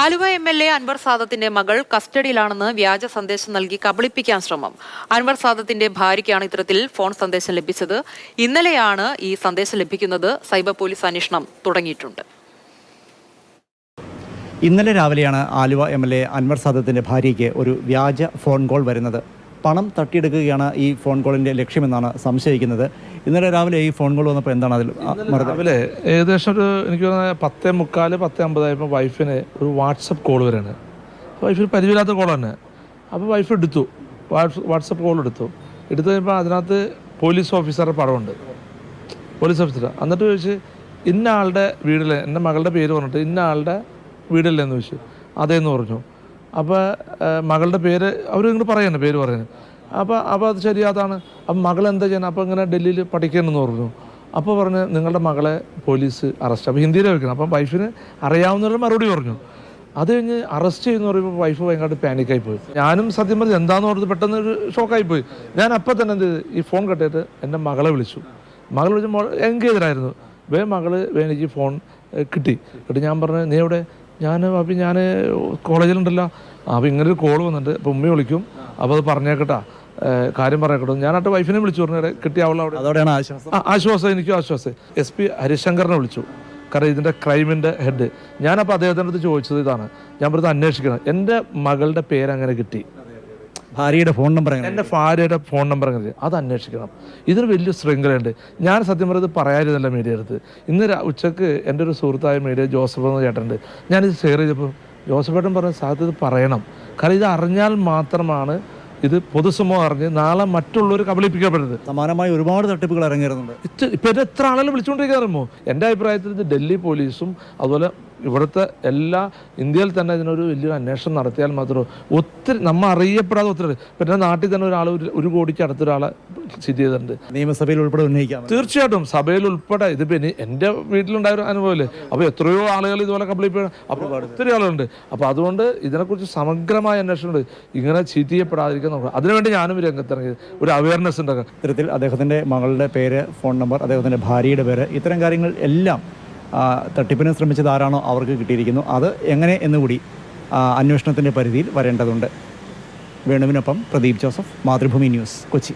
Aluva M L A Anwar സാദത്തിന്റെ മകൾ കസ്റ്റഡിയിലാണെന്ന് വ്യാജ സന്ദേശം നൽകി കബളിപ്പിക്കാൻ ശ്രമം. അൻവർ സാദത്തിന്റെ ഭാര്യയ്ക്കാണ് ഇത്തരത്തിൽ ഫോൺ സന്ദേശം ലഭിച്ചത്. ഇന്നലെയാണ് ഈ സന്ദേശം ലഭിക്കുന്നത്. സൈബർ പോലീസ് അന്വേഷണം തുടങ്ങിയിട്ടുണ്ട്. ഇന്നലെ രാവിലെയാണ് Aluva M L A Anwar സാദത്തിന്റെ ഭാര്യയ്ക്ക് ഒരു വ്യാജ ഫോൺ കോൾ വരുന്നത്. പണം തട്ടിയെടുക്കുകയാണ് ഈ ഫോൺ കോളിന്റെ ലക്ഷ്യമെന്നാണ് സംശയിക്കുന്നത്. ഇന്നലെ രാവിലെ ഈ ഫോൺ കോൾ വന്നപ്പോൾ എന്താണ് അതിൽ രാവിലെ ഏകദേശം ഒരു എനിക്ക് തോന്നുന്നത് പത്തേ മുക്കാൽ പത്തേ അമ്പതായപ്പോൾ വൈഫിന് ഒരു വാട്സപ്പ് കോൾ വരാണ്. വൈഫിന് പരിചയമില്ലാത്ത കോൾ തന്നെ. അപ്പോൾ വൈഫ് എടുത്തു. വാട്സ് വാട്സപ്പ് കോൾ എടുത്തു. എടുത്തു കഴിയുമ്പോൾ അതിനകത്ത് പോലീസ് ഓഫീസറുടെ പടമുണ്ട്. പോലീസ് ഓഫീസർ എന്നിട്ട് ചോദിച്ച് ഇന്ന ആളുടെ വീടിലെ എന്റെ മകളുടെ പേര് പറഞ്ഞിട്ട് ഇന്ന ആളുടെ വീടില്ലെന്ന് എന്ന് ചോദിച്ചു അതേന്ന് പറഞ്ഞു. അപ്പോൾ മകളുടെ പേര് അവർ ഇങ്ങോട്ട് പറയുന്നു പേര് പറയുന്നു. അപ്പോൾ അപ്പോൾ അത് ശരിയാതാണ് അപ്പം മകൾ എന്താ ചെയ്യണം അപ്പോൾ ഇങ്ങനെ ഡൽഹിയിൽ പഠിക്കണമെന്ന് പറഞ്ഞു. അപ്പോൾ പറഞ്ഞ് നിങ്ങളുടെ മകളെ പോലീസ് അറസ്റ്റ്. അപ്പോൾ ഹിന്ദിയിൽ വെക്കണം അപ്പം വൈഫിന് അറിയാവുന്നവരുടെ മറുപടി പറഞ്ഞു. അത് കഴിഞ്ഞ് അറസ്റ്റ് ചെയ്യുന്ന പറയുമ്പോൾ വൈഫ് ഭയങ്കര പാനിക്കായി പോയി ഞാനും സത്യം പറഞ്ഞു എന്താന്ന് പറഞ്ഞത് പെട്ടെന്ന് ഒരു ഷോക്കായി പോയി ഞാൻ അപ്പം തന്നെ എന്ത് ഈ ഫോൺ കട്ടിയിട്ട് എന്റെ മകളെ വിളിച്ചു. മകൾ വിളിച്ച് മോൾ എൻഗേജറായിരുന്നു വേ മകൾ എനിക്ക് ഫോൺ കിട്ടി. എന്നിട്ട് ഞാൻ പറഞ്ഞു നീ എവിടെ? ഞാൻ അപ്പം ഞാൻ കോളേജിലുണ്ടല്ലോ. അപ്പം ഇങ്ങനെ ഒരു കോൾ വന്നിട്ട് അപ്പം ഉമ്മ വിളിക്കും. അപ്പോൾ അത് പറഞ്ഞേക്കട്ടാ. കാര്യം പറയക്കട്ടോ ഞാനായിട്ട് വൈഫിനെ വിളിച്ചു പറഞ്ഞു കിട്ടിയ അവൾ അവിടെ. അതോടെയാണ് ആശ്വാസം? ആശ്വാസം എനിക്കും ആശ്വാസം. എസ് പി ഹരിശങ്കറിനെ വിളിച്ചു. കാരണം ഇതിന്റെ ക്രൈമിന്റെ ഹെഡ്. ഞാനപ്പോൾ അദ്ദേഹത്തിന്റെ അടുത്ത് ചോദിച്ചത് ഇതാണ്. ഞാൻ പറഞ്ഞത് അന്വേഷിക്കണം. എന്റെ മകളുടെ പേര് അങ്ങനെ കിട്ടി. ഭാര്യയുടെ ഫോൺ നമ്പർ എന്റെ ഭാര്യയുടെ ഫോൺ നമ്പർ അങ്ങനെ അത് അന്വേഷിക്കണം. ഇതൊരു വലിയ ശൃംഖലയുണ്ട്. ഞാൻ സത്യം പറയുന്നത് പറയാതിരുന്നല്ല മീഡിയ അടുത്ത്. ഇന്ന് ഉച്ചയ്ക്ക് എന്റെ ഒരു സുഹൃത്തായ മീഡിയ ജോസഫ് എന്ന ചേട്ടനുണ്ട്. ഞാനിത് ഷെയർ ചെയ്തപ്പോൾ ജോസഫ് ഏട്ടൻ പറഞ്ഞ സാധ്യത പറയണം. കാരണം ഇത് അറിഞ്ഞാൽ മാത്രമാണ് ഇത് പൊതുസമൂഹം അറിഞ്ഞ് നാളെ മറ്റുള്ളവർ കബളിപ്പിക്കപ്പെടരുത്. സമാനമായി ഒരുപാട് തട്ടിപ്പുകൾ ഇറങ്ങിയിരുന്നുണ്ട്. ഇപ്പൊ എത്ര ആളുകൾ വിളിച്ചുകൊണ്ടിരിക്കാറുമോ എന്റെ അഭിപ്രായത്തിൽ ഇത് ഡൽഹി പോലീസും അതുപോലെ ഇവിടുത്തെ എല്ലാ ഇന്ത്യയിൽ തന്നെ ഇതിനൊരു വലിയൊരു അന്വേഷണം നടത്തിയാൽ മാത്രമേ ഒത്തിരി നമ്മൾ അറിയപ്പെടാതെ ഒത്തിരി പിന്നെ നാട്ടിൽ തന്നെ ഒരാൾ ഒരു കോടിക്ക് അടുത്ത ഒരാളെ സ്ഥിതി ചെയ്തിട്ടുണ്ട്. നിയമസഭയിൽ ഉൾപ്പെടെ ഉന്നയിക്കാം തീർച്ചയായിട്ടും സഭയിൽ ഉൾപ്പെടെ ഇതിപ്പോൾ ഇനി എന്റെ വീട്ടിലുണ്ടായ ഒരു അനുഭവമല്ലേ? അപ്പോൾ എത്രയോ ആളുകൾ ഇതുപോലെ കംപ്ലീറ്റ് ചെയ്യണം അപ്പോൾ ഒത്തിരി ആളുകളുണ്ട്. അപ്പോൾ അതുകൊണ്ട് ഇതിനെക്കുറിച്ച് സമഗ്രമായ അന്വേഷണമുണ്ട്. ഇങ്ങനെ ചീറ്റ് ചെയ്യപ്പെടാതിരിക്കാൻ നോക്കണം അതിനുവേണ്ടി ഞാനും രംഗത്തിറങ്ങി. ഒരു അവയർനെസ് ഉണ്ടാക്കാം ഇത്തരത്തിൽ അദ്ദേഹത്തിന്റെ മകളുടെ പേര് ഫോൺ നമ്പർ അദ്ദേഹത്തിന്റെ ഭാര്യയുടെ പേര് ഇത്തരം കാര്യങ്ങൾ എല്ലാം തട്ടിപ്പിന് ശ്രമിച്ചത് ആരാണോ അവർക്ക് കിട്ടിയിരിക്കുന്നു. അത് എങ്ങനെ എന്നുകൂടി അന്വേഷണത്തിന്റെ പരിധിയിൽ വരേണ്ടതുണ്ട്. വേണുവിനൊപ്പം പ്രദീപ് ജോസഫ് മാതൃഭൂമി ന്യൂസ് കൊച്ചി.